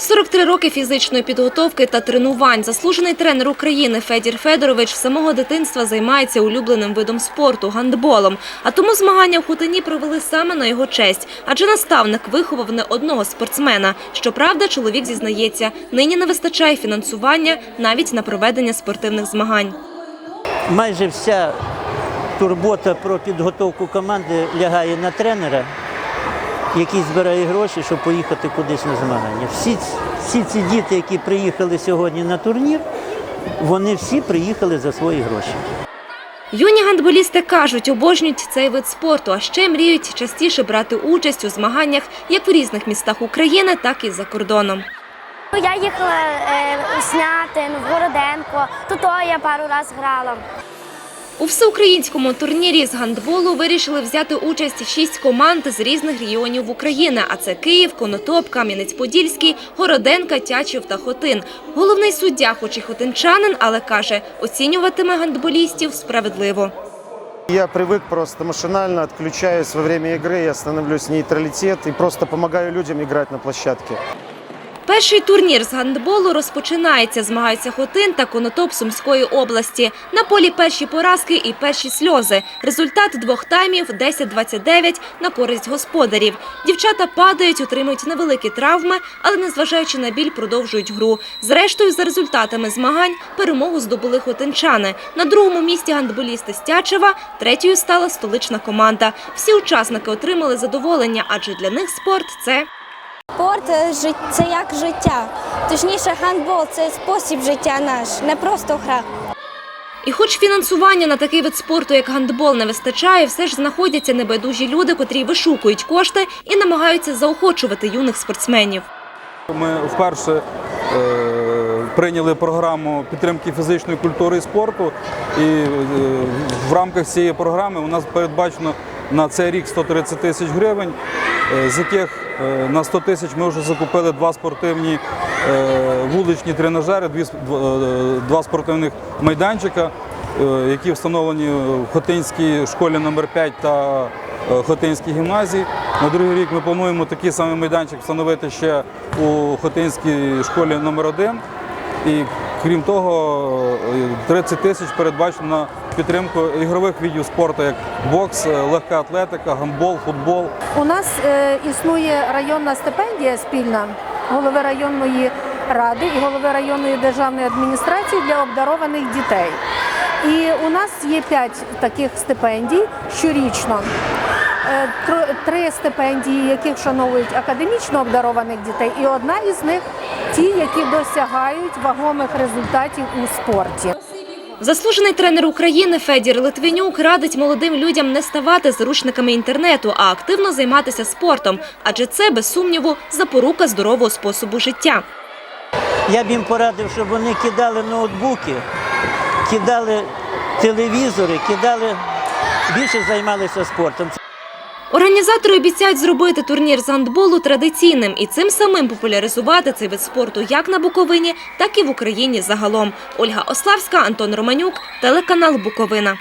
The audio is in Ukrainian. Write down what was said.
43 роки фізичної підготовки та тренувань. Заслужений тренер України Федір Федорович з самого дитинства займається улюбленим видом спорту – гандболом. А тому змагання в Хотині провели саме на його честь. Адже наставник виховав не одного спортсмена. Щоправда, чоловік зізнається, нині не вистачає фінансування навіть на проведення спортивних змагань. майже вся турбота про підготовку команди лягає на тренера, який збирає гроші, щоб поїхати кудись на змагання. Всі, всі ці діти, які приїхали сьогодні на турнір, вони всі приїхали за свої гроші. Юні гандболісти кажуть, обожнюють цей вид спорту, а ще мріють частіше брати участь у змаганнях як в різних містах України, так і за кордоном. Ну, Я їхала е, у Снятин, в Городенко, тут я пару разів грала. У всеукраїнському турнірі з гандболу вирішили взяти участь шість команд з різних регіонів України. А це Київ, Конотоп, Кам'янець-Подільський, Городенка, Тячів та Хотин. Головний суддя, хоч і хотинчанин, але каже, оцінюватиме гандболістів справедливо. Я привык просто машинально отключаюсь во время игры, я становлюсь нейтралитет и просто помогаю людям играть на площадке. Перший турнір з гандболу розпочинається. Змагаються Хотин та Конотоп Сумської області. На полі перші поразки і перші сльози. Результат двох таймів 10-29 на користь господарів. Дівчата падають, отримують невеликі травми, але незважаючи на біль, продовжують гру. Зрештою, за результатами змагань перемогу здобули хотинчани. На другому місці гандболісти Стячева, третьою стала столична команда. Всі учасники отримали задоволення, адже для них спорт – це Спорт е, це як життя. Точніше, гандбол це спосіб життя наш, не просто гра. І хоч фінансування на такий вид спорту, як гандбол, не вистачає, все ж знаходяться небайдужі люди, котрі вишукують кошти і намагаються заохочувати юних спортсменів. Ми вперше е, прийняли програму підтримки фізичної культури і спорту. І е, в рамках цієї програми у нас передбачено на цей рік 130 тисяч гривень, е, з яких на 100 тисяч ми вже закупили два спортивні е, вуличні тренажери, е, два спортивних майданчика, е, які встановлені в Хотинській школі номер 5 та е, Хотинській гімназії. На другий рік ми плануємо такий самий майданчик встановити ще у Хотинській школі номер 1 І крім того, е, 30 тисяч передбачено на підтримку ігрових видів спорту, як бокс, е, легка атлетика, гандбол, футбол. У нас е, існує районна стипендія спільна голови районної ради і голови районної державної адміністрації для обдарованих дітей. І у нас є п'ять таких стипендій щорічно. Е, Три стипендії, яких вшановують академічно обдарованих дітей, і одна із них ті, які досягають вагомих результатів у спорті. Заслужений тренер України Федір Литвинюк радить молодим людям не ставати заручниками інтернету, а активно займатися спортом, адже це, без сумніву, запорука здорового способу життя. Я б їм порадив, щоб вони кидали ноутбуки, кидали телевізори, кидали, більше займалися спортом. Організатори обіцяють зробити турнір з гандболу традиційним і цим самим популяризувати цей вид спорту як на Буковині, так і в Україні загалом. Ольга Ославська, Антон Романюк, телеканал Буковина.